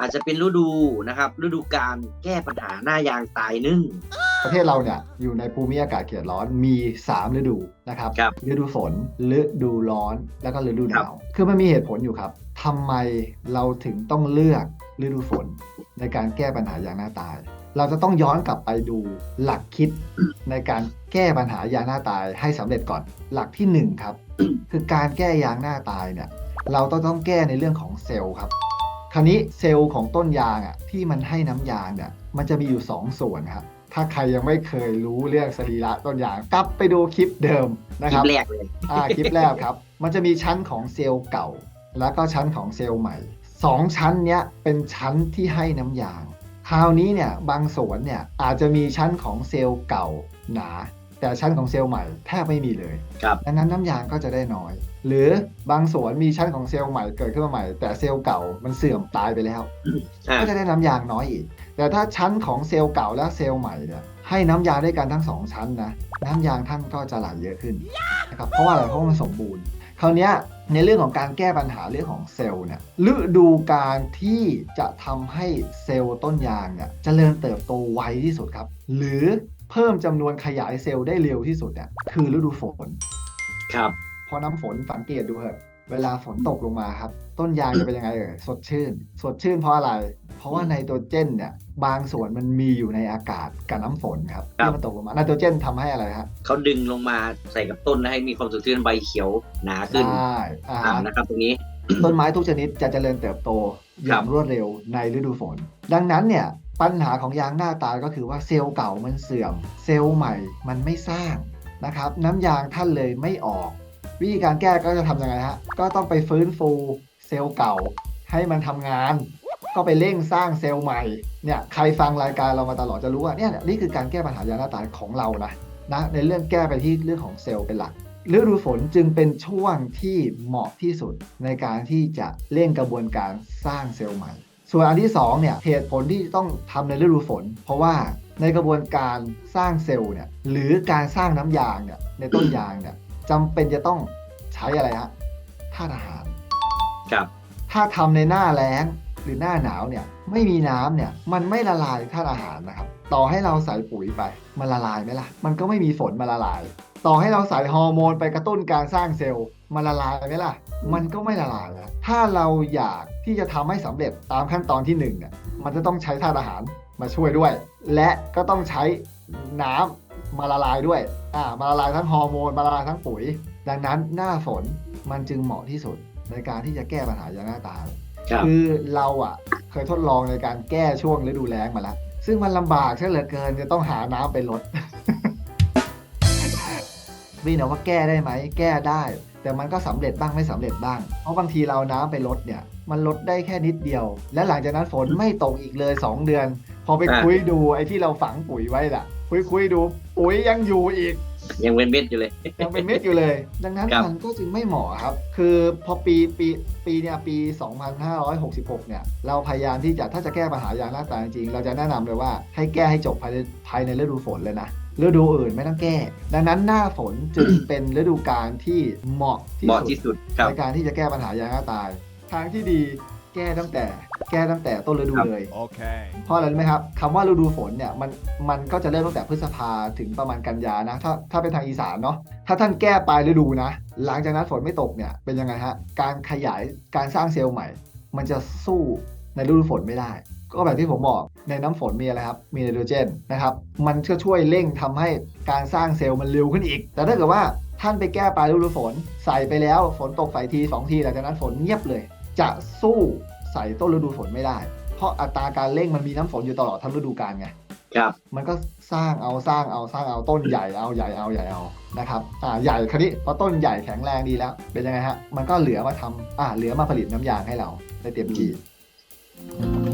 อาจจะเป็นฤดูนะครับ ฤดูการแก้ปัญหาหน้ายางตายนึ่ง ประเทศเราเนี่ยอยู่ในภูมิอากาศเขตร้อนมี 3 ฤดูนะครับครับฤดูฝนฤดูร้อนแล้วก็ฤดูหครันาวบคือมันมีเหตุผลอยู่ครับทำไมเราถึงต้องเลือกฤดูฝนในการแก้ปัญหายางหน้าตาย เราจะต้องย้อนกลับไปดูหลักคิดในการแก้ปัญหายางหน้าตายให้สำเร็จก่อนหลักที่หนึ่งครับ คือการแก้ยางหน้าตายเนี่ยเราต้องต้องแก้ในเรื่องของเซลล์ครับ คราวนี้เซลล์ของต้นยางอะที่มันให้น้ำยางเนี่ยมันจะมีอยู่ 2 ส่วนครับถ้าใครยังไม่เคยรู้เรื่องสรีระต้นยางกลับไปดูคลิปเดิมนะคคลิรับปแรกเลยอ่าคลิปแรกครับ มันจะมีชั้นของเซลล์เก่า แล้วก็ชั้นของเซลล์ใหม่สองชั้นเนี้ยเป็นชั้นที่ให้น้ำยาง คราวนี้เนี่ยบางสวนเนี่ยอาจจะมีชั้นของเซลล์เก่าหนา แต่ชั้นของเซลล์ใหม่แทบไม่มีเลยครับดังนั้นน้ำยางก็จะได้น้อย หรือบางสวนมีชั้นของเซลล์ใหม่เกิดขึ้นมาใหม่ แต่เซลล์เก่ามันเสื่อมตายไปแล้วอ่าก็จะได้น้ำยางน้อยอีก แต่ถ้าชั้นของเซลล์เก่าและเซลล์ใหม่เนี่ยให้น้ำยางด้วยกันทั้งสองชั้นนะน้ำยางท่านก็จะไหลเยอะขึ้นนะครับเพราะว่าอะไรเพราะว่ามันสมบูรณ์คราวเนี้ยในเรื่องของการแก้ปัญหาเรื่องของเซลล์เนี่ยฤดูการที่จะทำให้เซลล์ต้นยางเนี่ยเจริญเติบโตไวที่สุดครับ หรือ เพิ่มจำนวนขยายเซลล์ได้เร็วที่สุดเนี่ยคือฤดูฝน ครับพอน้ำฝนสังเกตดูเถอะเวลาฝนตกลงมาครับ ต้นยางจะเป็นยังไงเอ่ยสดชื่น สดชื่นเพราะอะไร เพราะว่าไนโตรเจนเนี่ยบางส่วนมันมีอยู่ในอากาศกับน้ำฝนครับครับที่มันตกลงมาไนโตรเจนทำให้อะไรครับเขาดึงลงมาใส่กับต้นแล้วให้มีความสดชื่นใบเขียวหนาขึ้นได้อ่าอ่านะครับตรงนี้ต้นไม้ทุกชนิดจะเจริญเติบโตอครัย่าบงรวดเร็วในฤดูฝน ดังนั้นเนี่ย ปัญหาของยางหน้าตาก็คือว่าเซลล์เก่ามันเสื่อม เซลล์ใหม่มันไม่สร้างนะครับ น้ำยางท่านเลยไม่ออก วิธีการแก้ก็จะทำยังไงฮะก็ต้องไปฟื้นฟูเซลล์เก่า ให้มันทำงาน ก็ไปเร่งสร้างเซลล์ใหม่เนี่ยใครฟังรายการเรามาตลอดจะรู้ว่าเนี่ยนี่คือการแก้ปัญหายางหน้าตาของเรานะนะในเรื่องแก้ไปที่เรื่องของเซลล์เป็นหลักฤดูฝนจึงเป็นช่วงที่เหมาะที่สุดในการที่จะเร่งกระบวนการสร้างเซลล์ใหม่ ส่วนอันที่2เนี่ยเหตุผลที่ต้องทำในฤดูฝน เพราะว่าในกระบวนการสร้างเซลล์เนี่ยหรือการสร้างน้ำยางเนี่ยในต้นยางเนี่ยจำเป็นจะต้องใช้อะไรฮะธาตุอาหารครับถ้าทำในหน้าแล้งหรือหน้าหนาวเนี่ยไม่มีน้ำเนี่ยมันไม่ละลายธาตุอาหารนะครับ ต่อให้เราใส่ปุ๋ยไป มันละลายไหมล่ะ มันก็ไม่มีฝนมาละลาย ต่อให้เราใส่ฮอร์โมนไปกระตุ้นการสร้างเซลล์มันละลายไหมล่ะ มันก็ไม่ละลายนะถ้าเราอยากที่จะทำให้สำเร็จตามขั้นตอนที่หนึ่งเนี่ย มันจะต้องใช้ธาตุอาหารมาช่วยด้วย และก็ต้องใช้น้ำมาละลายด้วย อ่า มาละลายทั้งฮอร์โมน มาละลายทั้งปุ๋ย ดังนั้นหน้าฝนมันจึงเหมาะที่สุดในการที่จะแก้ปัญหายาหน้าตายครับคือเราอะเคยทดลองในการแก้ช่วงฤดูแล้งมาแล้ว ซึ่งมันลำบากใช่เหลือเกินจะต้องหาน้ำไปลดพี่นะว่าแก้ได้ไหม แก้ได้ แต่มันก็สำเร็จบ้างไม่สำเร็จบ้าง เพราะบางทีเราเอาน้ำไปลดเนี่ย มันลดได้แค่นิดเดียว และหลังจากนั้นฝนไม่ตกอีกเลย 2 เดือน พอไปอ่าคุยดูไอ้ที่เราฝังปุ๋ยไว้ล่ะ คุยคุยๆดูปุ๋ยยังอยู่อีก ยังเป็นเม็ดอยู่เลย ยังเป็นเม็ดอยู่เลย ดังนั้นครับมันก็จึงไม่เหมาะครับ คือพอปีปีปีเนี่ยปี 2566 เนี่ย เราพยายามที่จะถ้าจะแก้ปัญหายางหน้าตาจริงๆเราจะแนะนำเลยว่าให้แก้ให้จบภายในภายในฤดูฝนเลยนะ ฤดูอื่นไม่ต้องแก้ ดังนั้นหน้าฝนจึงเป็นฤดูกาลที่เหมาะที่เหมาะสุที่ดสุดครับในการที่จะแก้ปัญหายางหน้าตาย ทางที่ดีแก้ตั้งแต่แก้ตั้งแต่ต้นฤดูครับเลย Okay. เพราะอะไรรู้ไหมครับคำว่าฤดูฝนเนี่ยมันมันก็จะเริ่มตั้งแต่พฤษภาถึงประมาณกันยานะ ถ้าถ้าเป็นทางอีสานเนาะถ้าท่านแก้ปลายฤดูนะ หลังจากนั้นฝนไม่ตกเนี่ยเป็นยังไงฮะการขยายการสร้างเซลล์ใหม่ มันจะสู้ในฤดูฝนไม่ได้ ก็แบบที่ผมบอกในน้ำฝนมีอะไรครับ มีไนโตรเจนนะครับ มันก็ช่วยเร่งทำให้การสร้างเซลล์มันเร็วขึ้นอีก แต่ถ้าเกิดว่าท่านไปแก้ปลายฤดูฝน ใส่ไปแล้วฝนตกใส่ทีสองทีหลังจากนั้นฝนเงียบเลย จะสู้ใส่ต้นฤดูฝนไม่ได้ เพราะอัตราการเร่งมันมีน้ำฝนอยู่ตลอดทั้งฤดูกาลไงครับมันก็สร้างเอาสร้างเอาสร้างเอาต้นใหญ่เอาใหญ่เอาใหญ่เอานะครับอ่าใหญ่คราวนี้พอต้นใหญ่แข็งแรงดีแล้ว เป็นยังไงฮะมันก็เหลือมาทำอ่าเหลือมาผลิตน้ำยางให้เราได้เต็มที่ค